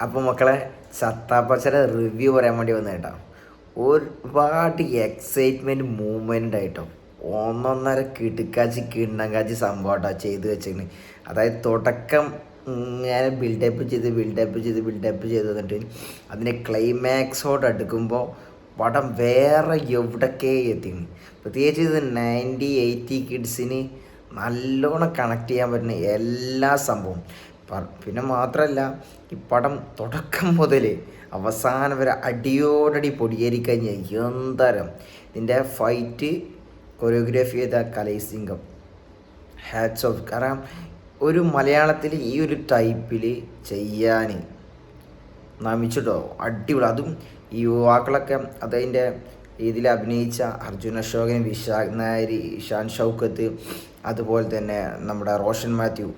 അപ്പോൾ മക്കളെ ചത്താപ്പച്ചയുടെ റിവ്യൂ പറയാൻ വേണ്ടി വന്നു കേട്ടോ. ഒരുപാട് എക്സൈറ്റ്മെന്റ് മൂവ്മെന്റ് ആയിട്ടോ ഒന്നൊന്നര കിടുക്കാച്ചി കിണ്ണങ്കാച്ചി സംഭവം കേട്ടോ ചെയ്ത് വെച്ചിരുന്നു അതായത് തുടക്കം ഇങ്ങനെ ബിൽഡപ്പ് ചെയ്ത് ബിൽഡപ്പ് ചെയ്ത് ബിൽഡപ്പ് ചെയ്ത് വന്നിട്ട് അതിനെ ക്ലൈമാക്സോട് അടുക്കുമ്പോൾ പടം വേറെ എവിടൊക്കെ എത്തി പ്രത്യേകിച്ച് ഇത് നയന്റി എയ്റ്റി കിഡ്സിന് നല്ലോണം കണക്ട് ചെയ്യാൻ പറ്റുന്ന എല്ലാ സംഭവം പിന്നെ മാത്രമല്ല ഈ പടം തുടക്കം മുതൽ അവസാനം വരെ അടിയോടടി പൊടിയേരിക്കഴിഞ്ഞ എന്തരം ഇതിന്റെ ഫൈറ്റ് കൊറിയോഗ്രാഫി ചെയ്ത കലൈസിംഗം. ഹാറ്റ്സ് ഓഫ് കാരണം ഒരു മലയാളത്തിൽ ഈ ഒരു ടൈപ്പിൽ ചെയ്യാൻ നമിച്ചിട്ടോ അടിപൊളി. അതും ഈ യുവാക്കളൊക്കെ അതതിന്റെ ഇതിൽ അഭിനയിച്ച അർജുൻ അശോകൻ വിശാഖ് നായർ ഇഷാൻ ഷൗക്കത്ത് അതുപോലെ തന്നെ നമ്മുടെ റോഷൻ മാത്യു.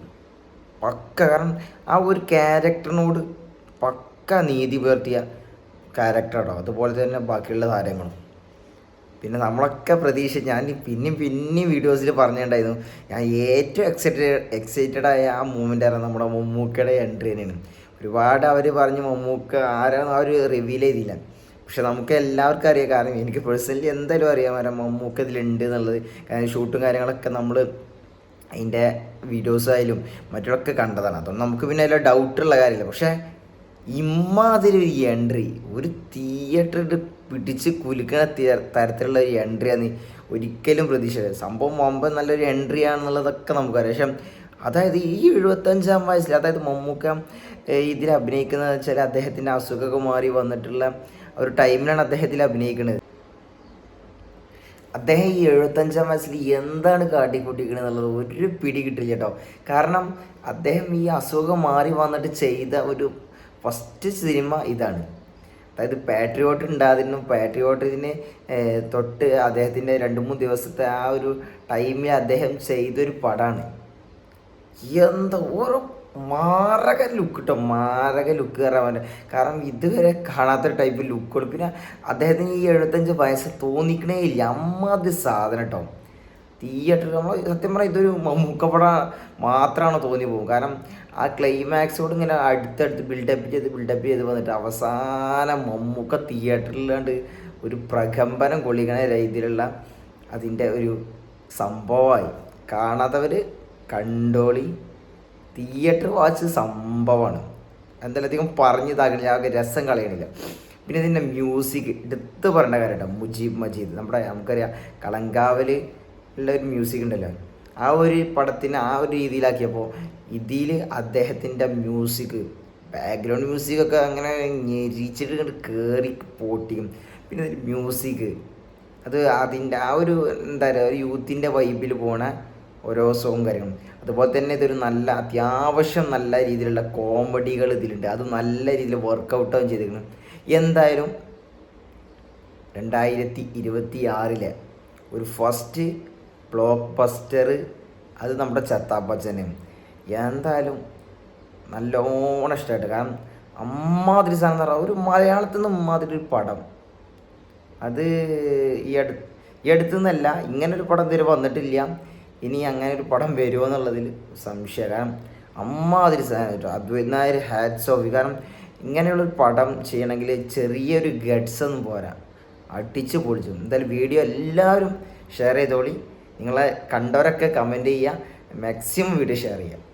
പക്ക കാരണം ആ ഒരു ക്യാരക്ടറിനോട് പക്ക നീതി പുലർത്തിയ ക്യാരക്ടറാണോ അതുപോലെ തന്നെ ബാക്കിയുള്ള താരങ്ങളും. പിന്നെ നമ്മളൊക്കെ പ്രതീക്ഷ ഞാൻ പിന്നെയും പിന്നെയും വീഡിയോസിൽ പറഞ്ഞിട്ടുണ്ടായിരുന്നു. ഞാൻ ഏറ്റവും എക്സൈറ്റഡ് എക്സൈറ്റഡ് ആയ ആ മൂമെന്റ് ആയിരുന്നു നമ്മുടെ മമ്മൂക്കയുടെ എൻട്രി തന്നെയാണ്. ഒരുപാട് അവർ പറഞ്ഞു മമ്മൂക്ക ആരാണെന്ന് അവർ റിവീൽ ചെയ്തില്ല. പക്ഷെ നമുക്ക് എല്ലാവർക്കും അറിയാം. കാരണം എനിക്ക് പേഴ്സണലി എന്തായാലും അറിയാൻ വരാം മമ്മൂക്ക ഇതിലുണ്ട് എന്നുള്ളത്. കാരണം ഷൂട്ടും കാര്യങ്ങളൊക്കെ നമ്മൾ അതിന്റെ വീഡിയോസ് ആയാലും മറ്റുള്ളതൊക്കെ കണ്ടതാണ്. അതൊന്നും നമുക്ക് പിന്നെ അതിൽ ഡൗട്ടുള്ള കാര്യമില്ല. പക്ഷേ ഇമ്മാതിരി ഒരു എൻട്രി ഒരു തിയേറ്റർ പിടിച്ച് കുലുക്കണ തരത്തിലുള്ള ഒരു എൻട്രിയാണ് ഒരിക്കലും പ്രതീക്ഷിച്ചത് സംഭവം മുമ്പ് നല്ലൊരു എൻട്രി ആണെന്നുള്ളതൊക്കെ നമുക്കറിയാം. പക്ഷെ അതായത് ഈ എഴുപത്തഞ്ചാം വയസ്സിൽ അതായത് മമ്മൂക്ക ഇതിൽ അഭിനയിക്കുന്നത് വെച്ചാൽ അദ്ദേഹത്തിന്റെ അസുഖമൊക്കെ മാറി വന്നിട്ടുള്ള ഒരു ടൈമിലാണ് അദ്ദേഹത്തിൽ അഭിനയിക്കുന്നത് അദ്ദേഹം ഈ എഴുപത്തഞ്ചാം വയസ്സിൽ എന്താണ് കാട്ടിക്കൂട്ടിക്കണെന്നുള്ളത് ഒരു പിടി കിട്ടില്ല കേട്ടോ. കാരണം അദ്ദേഹം ഈ അസുഖം മാറി വന്നിട്ട് ചെയ്ത ഒരു ഫസ്റ്റ് സിനിമ ഇതാണ്. അതായത് പാട്രിയോട്ട് ഉണ്ടായിരുന്നു. പാട്രിയോട്ടിന് തൊട്ട് അദ്ദേഹത്തിന്റെ രണ്ട് മൂന്ന് ദിവസത്തെ ആ ഒരു ടൈമിൽ അദ്ദേഹം ചെയ്തൊരു പടമാണ് എന്താ ഓരോ മാരക ലുക്ക് കിട്ടും മാരക ലുക്ക് കയറാൻ പറ്റും കാരണം ഇതുവരെ കാണാത്ത ടൈപ്പ് ലുക്കുകൾ പിന്നെ അദ്ദേഹത്തിന് ഈ എഴുപത്തഞ്ച് വയസ്സ് തോന്നിക്കണേ ഇല്ല. അമ്മാതിരി സാധനം കേട്ടോ തിയേറ്റർ നമ്മൾ സത്യം പറഞ്ഞാൽ ഇതൊരു മമ്മൂക്കപ്പട മാത്രമാണ് തോന്നി പോകും. കാരണം ആ ക്ലൈമാക്സോട് ഇങ്ങനെ അടുത്തടുത്ത് ബിൽഡപ്പ് ചെയ്ത് ബിൽഡപ്പ് ചെയ്ത് വന്നിട്ട് അവസാനം മമ്മൂക്ക തിയേറ്ററിലാണ്ട് ഒരു പ്രകമ്പനം കൊള്ളിക്കണ രീതിയിലുള്ള അതിന്റെ ഒരു സംഭവമായി. കാണാത്തവർ കണ്ടോളി. തിയേറ്റർ വാച്ച് സംഭവമാണ്. അധികം പറഞ്ഞു ഇതാകണില്ല ആകെ രസം കളയണില്ല. പിന്നെ ഇതിന്റെ മ്യൂസിക് എടുത്ത് പറയേണ്ട കാര്യം കേട്ടോ മുജീബ് മജീദ്. നമ്മുടെ നമുക്കറിയാം കളങ്കാവൽ ഉള്ള ഒരു മ്യൂസിക് ഉണ്ടല്ലോ. ആ ഒരു പടത്തിന് ആ ഒരു രീതിയിലാക്കിയപ്പോൾ ഇതിൽ അദ്ദേഹത്തിന്റെ മ്യൂസിക് ബാക്ക്ഗ്രൗണ്ട് മ്യൂസിക്കൊക്കെ അങ്ങനെ ഞെരിച്ചിട്ട് കണ്ട് കയറി പൊട്ടിക്കും പിന്നെ മ്യൂസിക് അത് അതിന്റെ ആ ഒരു എന്താ പറയുക ഒരു യൂത്തിന്റെ വൈബിൽ പോണ ഓരോ സോങ്ങും കാര്യങ്ങളും. അതുപോലെ തന്നെ ഇതൊരു നല്ല അത്യാവശ്യം നല്ല രീതിയിലുള്ള കോമഡികൾ ഇതിലുണ്ട്. അത് നല്ല രീതിയിൽ വർക്കൗട്ടാവും ചെയ്തിരിക്കുന്നു എന്തായാലും രണ്ടായിരത്തി ഇരുപത്തി ആറിലെ ഒരു ഫസ്റ്റ് ബ്ലോക്ക് ബസ്റ്റർ അത് നമ്മുടെ ചത്താപ്പച്ചനെയും എന്തായാലും നല്ലോണം ഇഷ്ടമായിട്ട്. കാരണം അമ്മാതിരി സാധനം എന്ന് പറഞ്ഞാൽ ഒരു മലയാളത്തിൽ നിന്ന് അമ്മാതിരി ഒരു പടം. അത് ഈ അടുത്ത് ഈ അടുത്തു നിന്നല്ല ഇങ്ങനെ ഒരു പടം ഇതുവരെ വന്നിട്ടില്ല. ഇനി അങ്ങനെ ഒരു പടം വരുമോ എന്നുള്ളതിൽ സംശയം. കാരണം അമ്മാതിരി സാധനം അദ്വൈത് നായർ ഹാറ്റ്സ് ഓഫ് കാരണം ഇങ്ങനെയുള്ളൊരു പടം ചെയ്യണമെങ്കിൽ ചെറിയൊരു ഗഡ്സ് പോരാ. അടിച്ച് പൊളിച്ചു. എന്തായാലും വീഡിയോ എല്ലാവരും ഷെയർ ചെയ്തോളി. നിങ്ങളെ കണ്ടവരൊക്കെ കമന്റ് ചെയ്യുക. മാക്സിമം വീഡിയോ ഷെയർ ചെയ്യുക.